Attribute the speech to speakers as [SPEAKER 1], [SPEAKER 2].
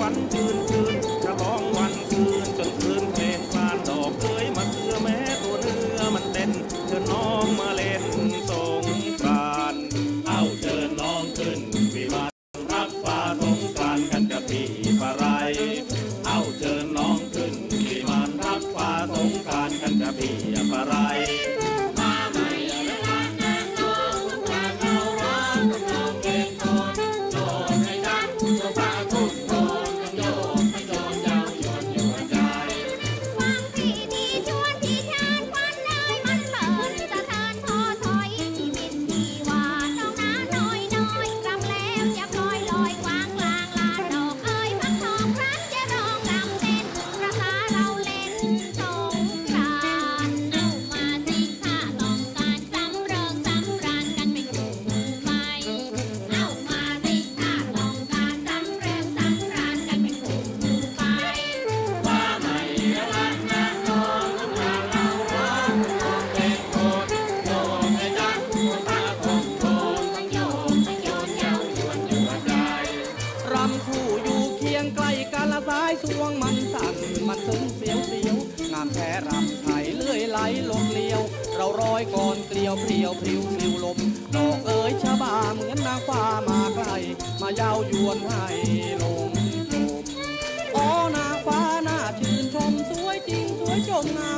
[SPEAKER 1] วัญชื่นชื่นฉลองวันคืนจนคืนเพลงพานดอกเอ้ยมาเชื่อแม้ตัวเนื้อมันเต้นเชิญน้องมาเล่นสงกรานต์เอาเชิญน้องขึ้นวิมานรับฟ้าสงกรานต์กันจะปีปะไรเอาเชิญน้องขึ้นวิมานรับฟ้าสงกรานต์กันจะปีปะไรา
[SPEAKER 2] ยสวงมันสั่นมั
[SPEAKER 3] นซึ้งเสียวเสียวงามแท้รำไถเลื่อยไหลลมเลียว เราร้อยก่อนเกลียวเพลียวพริ้วพริ้วลมดอกเอ๋ยชะบาเหมือนนางฟ้ามาไกลมายาวยวนให้ลมชมอ๋อนางฟ้าน่าชื่นชมสวยจริงสวยจงงาม